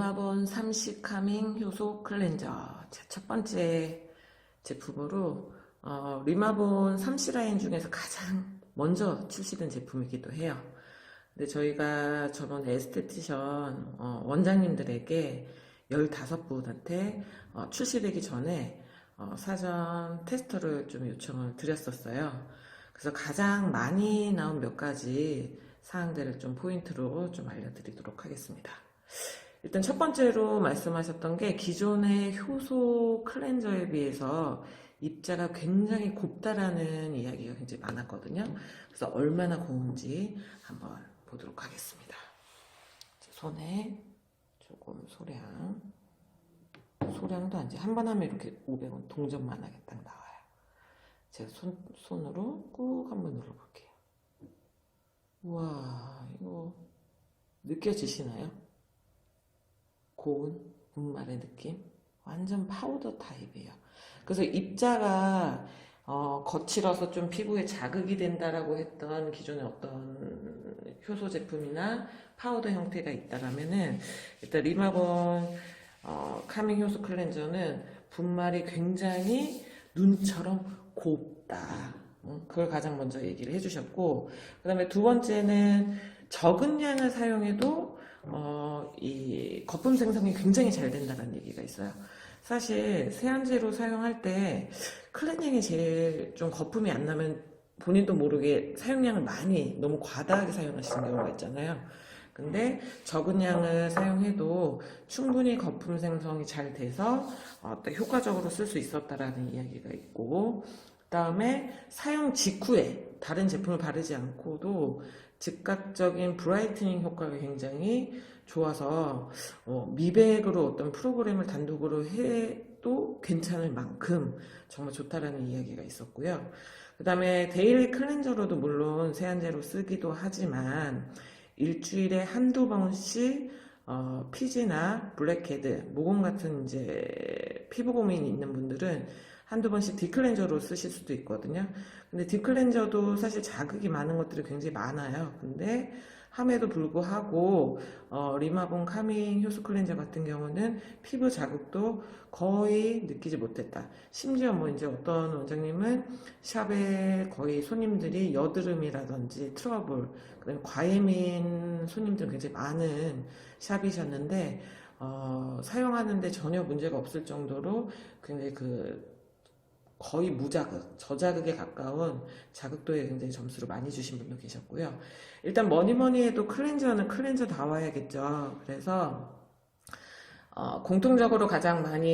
리마본 30 카밍 효소 클렌저 제 첫 번째 제품으로 어, 리마본 30 라인 중에서 가장 먼저 출시된 제품이기도 해요. 근데 저희가 저번 에스테티션 어, 원장님들에게 15분한테 어, 출시되기 전에 어, 사전 테스터를 좀 요청을 드렸었어요. 그래서 가장 많이 나온 몇 가지 사항들을 좀 포인트로 좀 알려드리도록 하겠습니다. 일단 첫 번째로 말씀하셨던 게 기존의 효소 클렌저에 비해서 입자가 굉장히 곱다라는 이야기가 굉장히 많았거든요. 그래서 얼마나 고운지 한번 보도록 하겠습니다. 제 손에 조금 소량, 소량도 아니지 한번 하면 이렇게 500원 동전만 하게 딱 나와요. 제가 손, 손으로 꾹 한번 눌러볼게요. 우와, 이거 느껴지시나요? 고운 분말의 느낌? 완전 파우더 타입이에요. 그래서 입자가 어, 거칠어서 좀 피부에 자극이 된다라고 했던 기존의 어떤 효소 제품이나 파우더 형태가 있다라면은 일단 리마본 어, 카밍 효소 클렌저는 분말이 굉장히 눈처럼 곱다. 음, 그걸 가장 먼저 얘기를 해주셨고, 그 다음에 두 번째는 적은 양을 사용해도 어, 이 거품 생성이 굉장히 잘 된다는 얘기가 있어요. 사실 세안제로 사용할 때 클렌징이 제일 좀 거품이 안 나면 본인도 모르게 사용량을 많이 너무 과다하게 사용하시는 경우가 있잖아요. 근데 적은 양을 사용해도 충분히 거품 생성이 잘 돼서 어, 또 효과적으로 쓸 수 있었다라는 이야기가 있고 그 다음에 사용 직후에 다른 제품을 바르지 않고도 즉각적인 브라이트닝 효과가 굉장히 좋아서 어, 미백으로 어떤 프로그램을 단독으로 해도 괜찮을 만큼 정말 좋다라는 이야기가 있었고요. 그 다음에 데일리 클렌저로도 물론 세안제로 쓰기도 하지만 일주일에 한두 번씩 어, 피지나 블랙헤드, 모공 같은 이제 피부 고민이 있는 분들은 한두 번씩 딥클렌저로 쓰실 수도 있거든요. 근데 딥클렌저도 사실 자극이 많은 것들이 굉장히 많아요. 근데 함에도 불구하고 어, 리마본 카밍 효소 클렌저 같은 경우는 피부 자극도 거의 느끼지 못했다. 심지어 뭐 이제 어떤 원장님은 샵에 거의 손님들이 여드름이라든지 트러블, 그다음에 과예민 손님들은 굉장히 많은 샵이셨는데 어, 사용하는데 전혀 문제가 없을 정도로 굉장히 그 거의 무자극, 저자극에 가까운 자극도에 굉장히 점수를 많이 주신 분도 계셨고요. 일단 뭐니 뭐니 해도 클렌저는 클렌저 다와야겠죠. 그래서 어, 공통적으로 가장 많이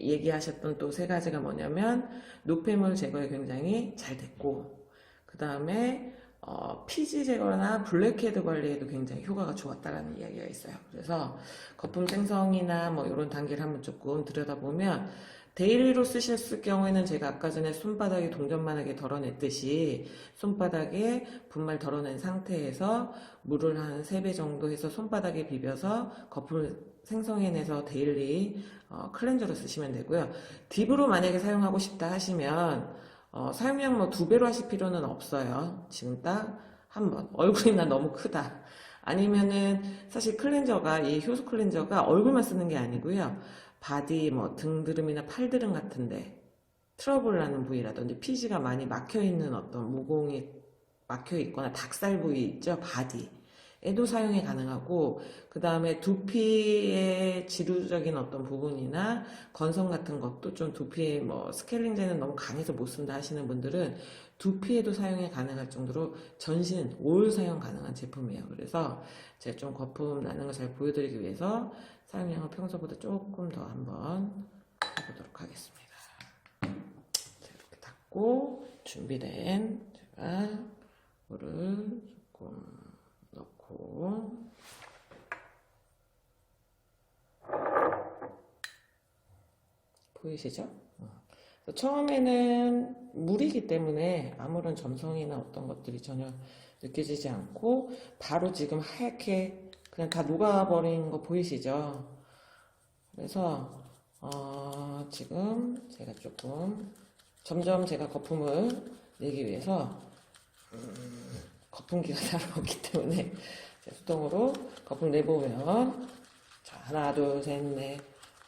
얘기하셨던 또 세 가지가 뭐냐면 노폐물 제거에 굉장히 잘 됐고 그 다음에 어, 피지 제거나 블랙헤드 관리에도 굉장히 효과가 좋았다라는 이야기가 있어요. 그래서 거품 생성이나 뭐 이런 단계를 한번 조금 들여다보면 데일리로 쓰셨을 경우에는 제가 아까 전에 손바닥에 동전만하게 덜어냈듯이 손바닥에 분말 덜어낸 상태에서 물을 한 3배 정도 해서 손바닥에 비벼서 거품을 생성해내서 데일리 어, 클렌저로 쓰시면 되고요. 딥으로 만약에 사용하고 싶다 하시면 어, 사용량 뭐 두 배로 하실 필요는 없어요. 지금 딱 한 번. 얼굴이 나 너무 크다. 아니면은 사실 클렌저가 이 효소 클렌저가 얼굴만 쓰는 게 아니고요. 바디 뭐 등드름이나 팔드름 같은데 트러블 나는 부위라든지 피지가 많이 막혀 있는 어떤 모공이 막혀 있거나 닭살 부위 있죠 바디 에도 사용이 가능하고 그 다음에 두피의 지루적인 어떤 부분이나 건성 같은 것도 좀 두피에 뭐 스케일링제는 너무 강해서 못 쓴다 하시는 분들은 두피에도 사용이 가능할 정도로 전신 올 사용 가능한 제품이에요. 그래서 제가 좀 거품 나는 걸 잘 보여드리기 위해서 사용량을 평소보다 조금 더 한번 해보도록 하겠습니다. 자, 이렇게 닦고 준비된 제가 물을 조금 넣고 보이시죠? 어. 처음에는 물이기 때문에 아무런 점성이나 어떤 것들이 전혀 느껴지지 않고 바로 지금 하얗게 그냥 다 녹아버린 거 보이시죠? 그래서 어, 지금 제가 조금 점점 제가 거품을 내기 위해서 음, 거품기가 따로 없기 때문에 수동으로 거품 내보면 자 하나, 둘, 셋, 넷,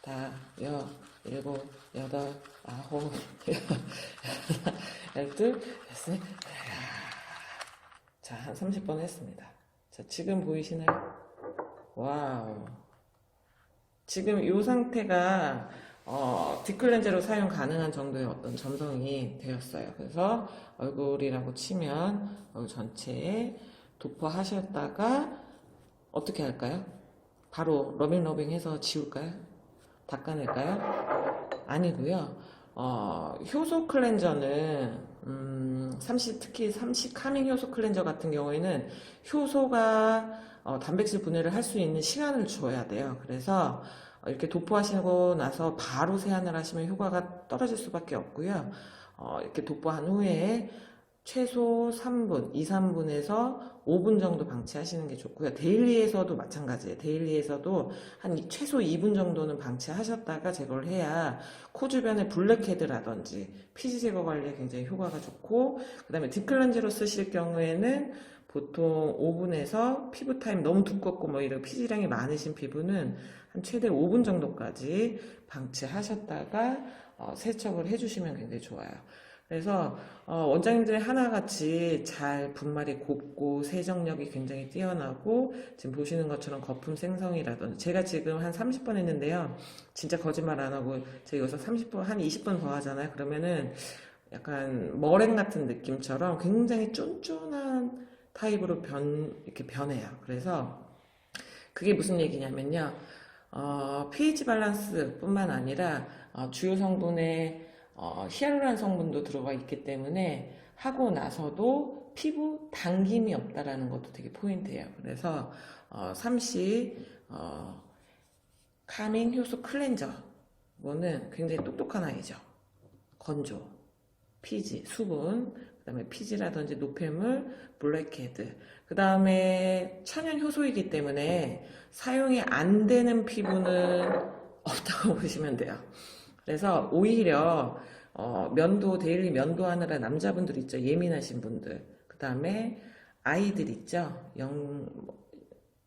다, 여, 일곱, 여덟, 아홉, 열, 열둘, 열셋, 자, 한 30번 했습니다. 자, 지금 보이시나요? 와우. 지금 이 상태가 어, 딥클렌저로 사용 가능한 정도의 어떤 점성이 되었어요. 그래서 얼굴이라고 치면 얼굴 전체에 도포하셨다가 어떻게 할까요? 바로 러빙 러빙 해서 지울까요? 닦아낼까요? 아니고요. 어, 효소 클렌저는 음, 30 특히 30 카밍 효소 클렌저 같은 경우에는 효소가 어, 단백질 분해를 할 수 있는 시간을 줘야 돼요. 그래서 어, 이렇게 도포하시고 나서 바로 세안을 하시면 효과가 떨어질 수밖에 없고요. 어, 이렇게 도포한 후에 최소 3분, 2, 3분에서 5분 정도 방치하시는 게 좋고요. 데일리에서도 마찬가지예요. 데일리에서도 한 이- 최소 2분 정도는 방치하셨다가 제거를 해야 코 주변에 블랙헤드라든지 피지 제거 관리에 굉장히 효과가 좋고 그 다음에 딥클렌저로 쓰실 경우에는 보통 5분에서 피부 타임 너무 두껍고 뭐 이런 피지량이 많으신 피부는 한 최대 5분 정도까지 방치하셨다가 어, 세척을 해주시면 굉장히 좋아요. 그래서 어, 원장님들이 하나같이 잘 분말이 곱고 세정력이 굉장히 뛰어나고 지금 보시는 것처럼 거품 생성이라든지 제가 지금 한 30번 했는데요. 진짜 거짓말 안 하고 제가 여기서 30번 한 20번 더 하잖아요. 그러면은 약간 머랭 같은 느낌처럼 굉장히 쫀쫀한 타입으로 변 이렇게 변해요. 그래서 그게 무슨 얘기냐면요. 어, pH 밸런스뿐만 아니라 어, 주요 성분에 어, 히알루론 성분도 들어가 있기 때문에 하고 나서도 피부 당김이 없다라는 것도 되게 포인트예요. 그래서 어, 3C 어, 카밍 효소 클렌저 이거는 굉장히 똑똑한 아이죠. 건조, 피지, 수분, 그 다음에 피지라든지 노폐물, 블랙헤드, 그 다음에 천연 효소이기 때문에 사용이 안 되는 피부는 없다고 보시면 돼요. 그래서 오히려 어, 면도 데일리 면도 하느라 남자분들 있죠? 예민하신 분들. 그 다음에 아이들 있죠? 영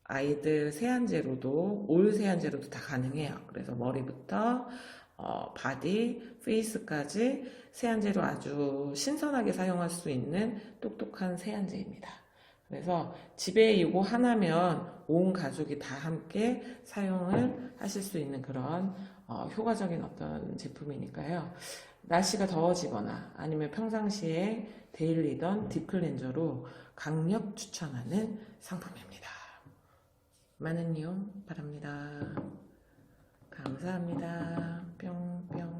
아이들 세안제로도 올 세안제로도 다 가능해요. 그래서 머리부터 어, 바디 페이스까지 세안제로 아주 신선하게 사용할 수 있는 똑똑한 세안제입니다 그래서 집에 이거 하나면 온 가족이 다 함께 사용을 하실 수 있는 그런 어, 효과적인 어떤 제품이니까요. 날씨가 더워지거나 아니면 평상시에 데일리던 딥클렌저로 강력 추천하는 상품입니다. 많은 이용 바랍니다. 감사합니다. 彪彪。